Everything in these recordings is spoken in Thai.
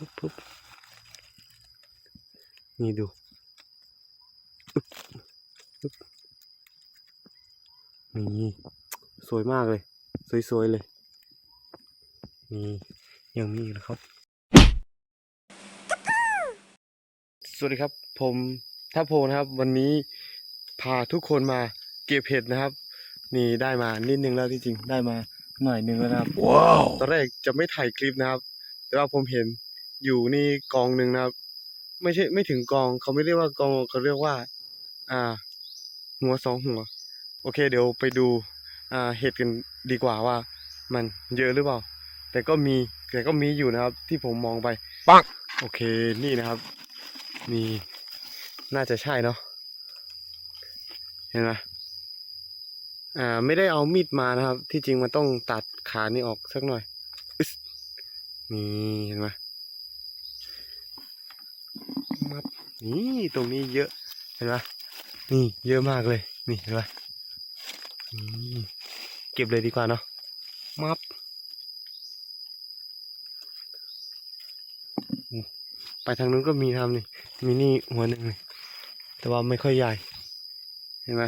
ปุ๊บปุ๊บนี่ดูอึ๊บอึ๊บนี่สวยมากเลย สวยๆเลยนี่ยังมีอีกนะครับ สวัสดีครับ ผมทัพโพนะครับ วันนี้พาทุกคนมาเก็บเห็ดนะครับ นี่ได้มานิดนึงแล้วที่จริงได้มาหน่อยนึงแล้วนะครับว้าวตอนแรกจะไม่ถ่ายคลิปนะครับ แต่ว่าผมเห็น อยู่นี่กองหนึ่งนะครับ ไม่ใช่ไม่ถึงกองเขาไม่เรียกว่ากองเขาเรียกว่า อ่า หัวสองหัว โอเค เดี๋ยวไปดูอ่าเห็ดกันดีกว่าว่า มันเยอะหรือเปล่า แต่ก็มีแต่ก็มีอยู่นะครับ ที่ผมมองไปปังโอเคนี่นะครับ มีน่าจะใช่เนาะเห็นไหมอ่า ไม่ได้เอามีดมานะครับ ที่จริงมันต้องตัดขานี่ออกสักหน่อยอึ๊สนี่เห็นไหมมับ นี่ตรงนี้เยอะเห็นไหมนี่เยอะมากเลยนี่เห็นไหมนี่เก็บเลยดีกว่าเนาะมับไปทางนู้นก็มีทำนี่มีนี่หัวหนึ่งนี่แต่ว่าไม่ค่อยใหญ่เห็นไหม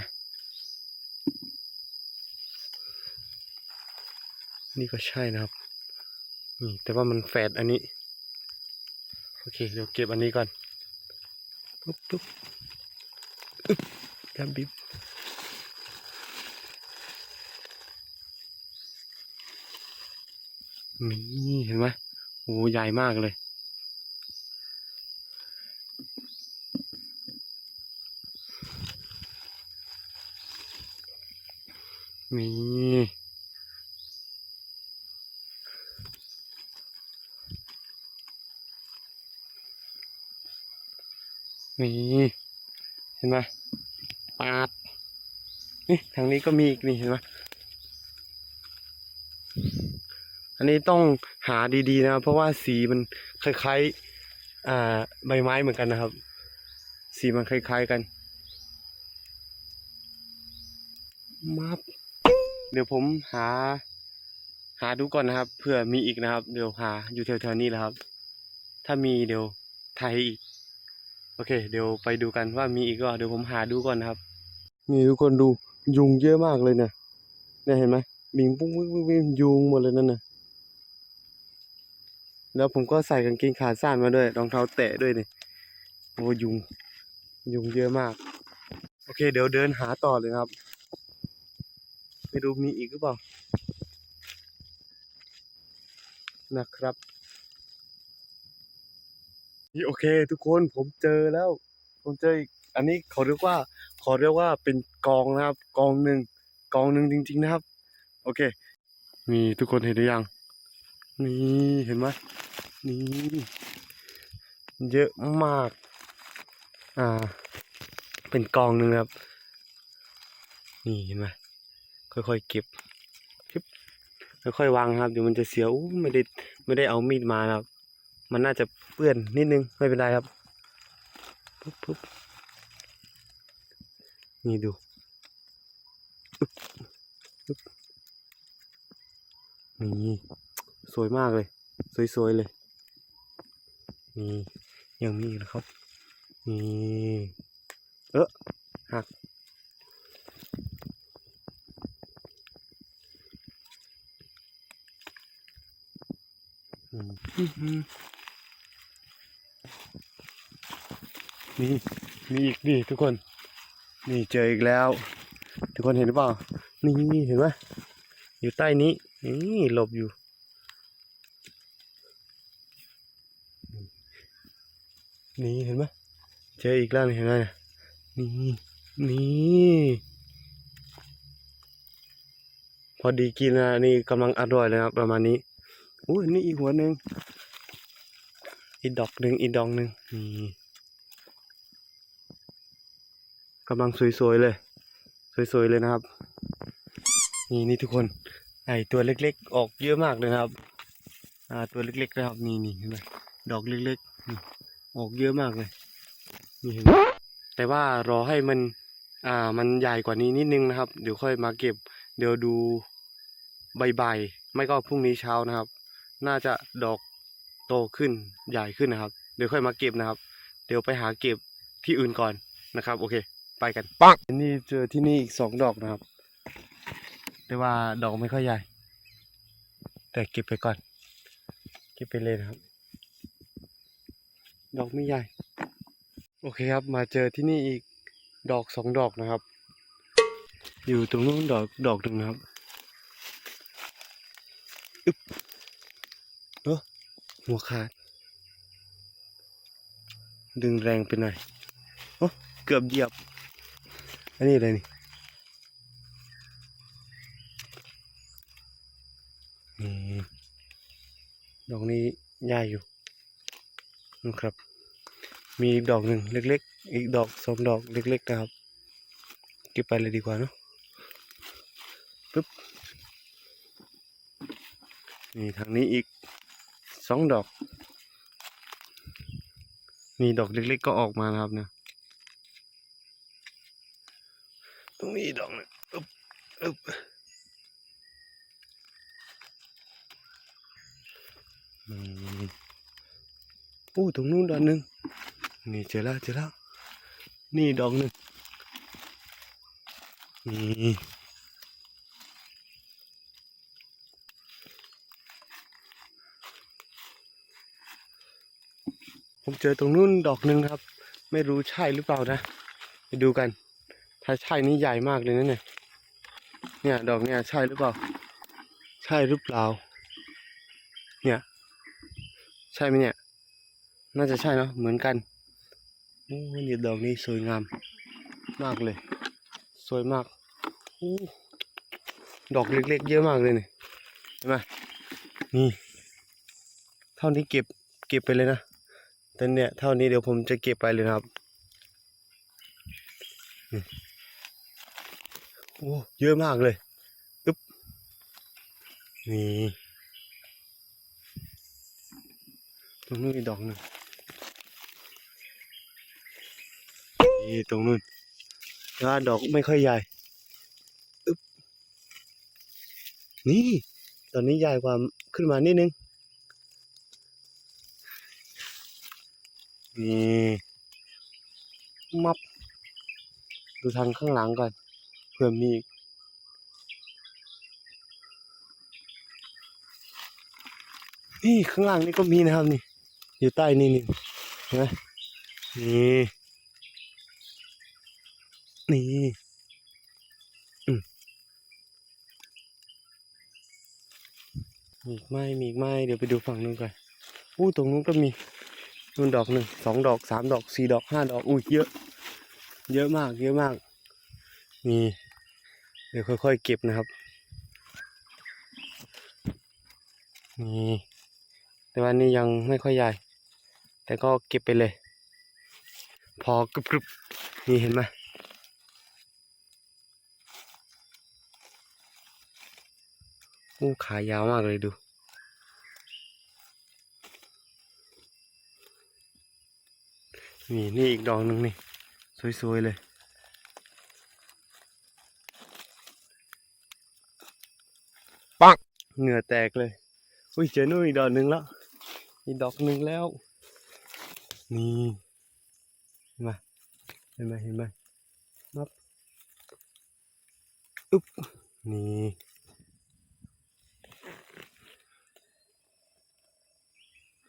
นี่ก็ใช่นะครับนี่แต่ว่ามันแฝดอันนี้ โอเคเดี๋ยวเก็บอันนี้ก่อน ปุ๊บปุ๊บอึ๊บยับบิบนี่เห็นไหมโอ้ใหญ่มากเลยนี่ นี่ เห็นไหมปาด นี่ทางนี้ก็มีอีกนี่เห็นไหมอันนี้ต้องหาดีๆนะเพราะว่าสีมันคล้ายๆอ่าใบไม้เหมือนกันนะครับ สีมันคล้ายๆกันมับเดี๋ยวผมหา หาดูก่อนนะครับเผื่อมีอีกนะครับ เดี๋ยวหาอยู่แถวๆนี้แหละครับ ถ้ามีเดี๋ยวถ่ายให้อีก โอเค เดี๋ยวไปดูกันว่ามีอีกก็เดี๋ยวผมหาดูก่อนนะครับ นี่ทุกคนดูยุงเยอะมากเลยเนี่ยเนี่ยเห็นไหมบิงปุ้งวิ่งวิ่งวิ่งยุงหมดเลยนั่นน่ะแล้วผมก็ใส่กางเกงขาสั้นมาด้วยรองเท้าแตะด้วยนี่โอ้ยุง ยุงเยอะมาก โอเค เดี๋ยวเดินหาต่อเลยครับไม่รู้มีอีกหรือเปล่านะครับ นี่โอเค ทุกคนผมเจอแล้ว ผมเจออีกอันนี้เขาเรียกว่าขาเรียกว่าเป็นกองนะครับ กองหนึ่งกองหนึ่งจริง ๆนะครับ โอเค นี่ทุกคนเห็นหรือยัง นี่เห็นไหมนี่เยอะมาก อ่า เป็นกองหนึ่งครับ นี่เห็นไหมค่อยๆเก็บคลิปค่อยๆวางครับเดี๋ยวมันจะเสียอู้ไม่ได้ไม่ได้เอามีดมาครับ มันน่าจะเปื้อนนิดนึงไม่เป็นไรครับปุ๊บปุ๊บนี่ดูอึ๊บอึ๊บนี่สวยมากเลย สวยๆเลยนี่ยังมีอีกนะครับนี่เออหักอืม อื้อหือนี่มีอีกนี่ทุกคน นี่เจออีกแล้ว ทุกคนเห็นหรือเปล่า นี่เห็นไหมอยู่ใต้นี้ นี่หลบอยู่ นี่เห็นไหมเจออีกแล้วนี่เห็นไหมนี่นี่พอดีกินนะนี่กำลังอร่อยเลยครับประมาณนี้อุ้ยนี่อีกหัวหนึ่งอีกดอกหนึ่งอีกดอกหนึ่งนี่ กำลังสวยๆเลย สวยๆเลยนะครับ นี่นี่ทุกคนไอตัวเล็กๆ ออกเยอะมากเลยครับอ่าตัวเล็กๆนะครับนี่นี่เห็นไหมดอกเล็กๆออกเยอะมากเลยนี่เห็นไหมแต่ว่ารอให้มันอ่ามันใหญ่กว่านี้นิดนึงนะครับ เดี๋ยวค่อยมาเก็บ เดี๋ยวดูใบๆไม่ก็พรุ่งนี้เช้านะครับ น่าจะดอกโตขึ้นใหญ่ขึ้นนะครับ เดี๋ยวค่อยมาเก็บนะครับ เดี๋ยวไปหาเก็บที่อื่นก่อนนะครับ โอเค ไปกันปังนี่เจอที่นี่อีกสองดอกนะครับแต่ว่าดอกไม่ค่อยใหญ่ แต่เก็บไปก่อน เก็บไปเลยนะครับ ดอกไม่ใหญ่ โอเคครับ มาเจอที่นี่อีกดอกสองดอกนะครับ อยู่ตรงนู้นดอกดอกหนึ่งนะครับอึ๊บเออหัวขาด ดึงแรงไปหน่อยโอ้เกือบเหยียบ อันนี้อะไรนี่นี่ดอกนี้ใหญ่อยู่นะครับ มีอีกดอกหนึ่งเล็ก ๆ อีกดอกสองดอกเล็ก ๆ นะครับ เก็บไปเลยดีกว่าเนาะปึ๊บนี่ทางนี้อีกสองดอก นี่ดอกเล็ก ๆ ก็ออกมานะครับเนี่ย ตรงนี้ดอกหนึงอึ๊บอึ๊บอืมโอ้ตรงนู้นดอกหนึ่งนี่เจอแล้วเจอแล้วนี่ดอกหนึ่งนี่ผมเจอตรงนู้นดอกหนึ่งครับ ไม่รู้ใช่หรือเปล่านะ ไปดูกัน ถ้าใช่นี่ใหญ่มากเลยนะเนี่ย เนี่ยดอกเนี่ยใช่หรือเปล่า ใช่หรือเปล่า เนี่ย ใช่ไหมเนี่ย น่าจะใช่เนาะเหมือนกันโอ้เนี่ยดอกนี้สวยงาม มากเลย สวยมากโอ้ดอกเล็กๆเยอะมากเลยเนี่ยเห็นไหมนี่ เท่านี้เก็บเก็บไปเลยนะแต่เนี่ยเท่านี้เดี๋ยวผมจะเก็บไปเลยครับ โอ้เยอะมากเลยอึ๊บนี่ตรงนู้นมีดอกหนึ่งนี่ตรงนู้นแต่ว่าดอกไม่ค่อยใหญ่อึ๊บนี่ ตอนนี้ใหญ่กว่าขึ้นมานิดนึงนี่มับดูทางข้างหลังก่อน เผื่อมีอีกนี่ข้างล่างนี่ก็มีนะครับนี่ อยู่ใต้นี่นี่เห็นไหมนี่นี่อืมมีไหมมีไหมเดี๋ยวไปดูฝั่งนู้นก่อนอู้ตรงนู้นก็มีนู่นดอกหนึ่งสองดอกสามดอกสี่ดอกห้าดอกอุ้ยเยอะ เยอะมาก เยอะมากนี่ เดี๋ยวค่อยๆเก็บนะครับนี่แต่ว่านี่ยังไม่ค่อยใหญ่ แต่ก็เก็บไปเลย พอกรึบๆนี่เห็นไหมอู้ขายาวมากเลยดู นี่นี่อีกดอกหนึ่งนี่ สวยๆเลย ปัง เหงื่อแตกเลย อุ้ยเจอนู่นอีกดอกหนึ่งแล้ว อีกดอกหนึ่งแล้ว นี่เห็นไหมเห็นไหมเห็นไหมนับอึ๊บนี่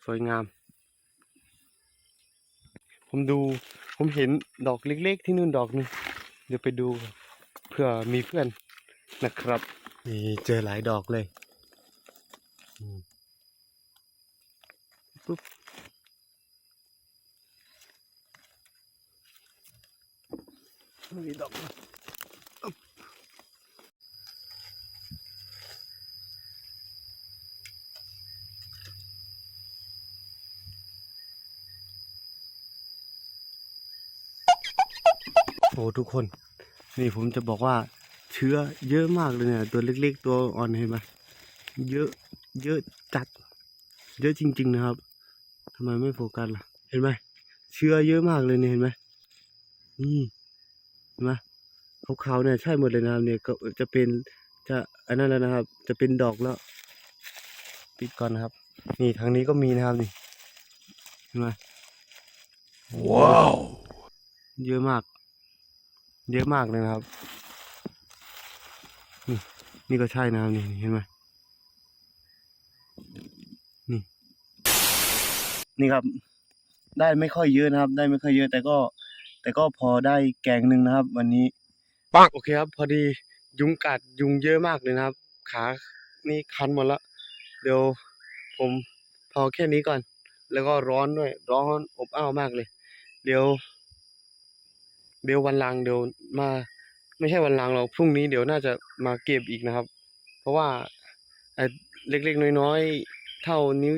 สวยงาม ผมดู ผมเห็นดอกเล็ก ๆ ที่นู่นดอกนึง เดี๋ยวไปดูเผื่อมีเพื่อนนะครับ นี่เจอหลายดอกเลยอืมปุ๊บ มีดอกโอ้ทุกคน นี่ผมจะบอกว่าเชื้อเยอะมากเลยเนี่ยตัวเล็กๆตัวอ่อนเห็นไหมเยอะเยอะจัด เยอะจริง ๆ นะครับทำไมไม่โฟกัสล่ะ เห็นไหมเชื้อเยอะมากเลยเนี่ยเห็นไหมนี่ นไหมขาวๆเนี่ยใช่หมดเลยนะครับเนี่ยก็จะเป็นจะอันนั้นแล้วนะครับ จะเป็นดอกแล้ว ปิดก่อนนะครับ นี่ทางนี้ก็มีนะครับนี่เห็นไหมว้าวเยอะมาก เยอะมากเลยนะครับ นี่นี่ก็ใช่นะครับนี่เห็นไหมนี่ นี่ครับ ได้ไม่ค่อยเยอะนะครับ ได้ไม่ค่อยเยอะแต่ก็ แต่ก็พอได้แกงหนึ่งนะครับ วันนี้ปังโอเคครับ พอดียุงกัดยุงเยอะมากเลยนะครับ ขานี่คันหมดแล้วเดี๋ยวผมพอแค่นี้ก่อน แล้วก็ร้อนด้วย ร้อนอบอ้าวมากเลย เดี๋ยวเดี๋ยววันลังเดี๋ยวมา ไม่ใช่วันลังหรอกพรุ่งนี้เดี๋ยวน่าจะมาเก็บอีกนะครับ เพราะว่าเล็กๆน้อยๆเท่านิ้ว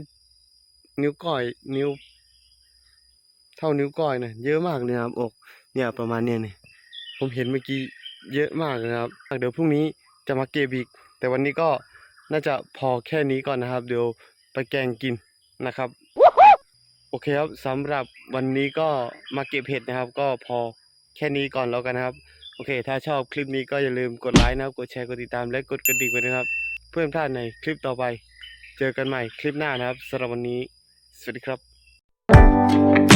นิ้วก้อย นิ้ว เท่านิ้วก้อยเนี่ยเยอะมากเลยครับอกเนี่ยประมาณเนี้ยเนี่ยผมเห็นเมื่อกี้เยอะมากเลยนะครับ เดี๋ยวพรุ่งนี้จะมาเก็บอีก แต่วันนี้ก็น่าจะพอแค่นี้ก่อนนะครับ เดี๋ยวไปแกงกินนะครับ โอเคครับสำหรับวันนี้ก็มาเก็บเห็ดนะครับ ก็พอแค่นี้ก่อนแล้วกันนะครับ โอเค ถ้าชอบคลิปนี้ก็อย่าลืมกดไลค์นะครับ กดแชร์กดติดตามและกดกระดิ่งไว้นะครับ เพื่อไม่พลาดในคลิปต่อไป เจอกันใหม่คลิปหน้านะครับสำหรับวันนี้ สวัสดีครับ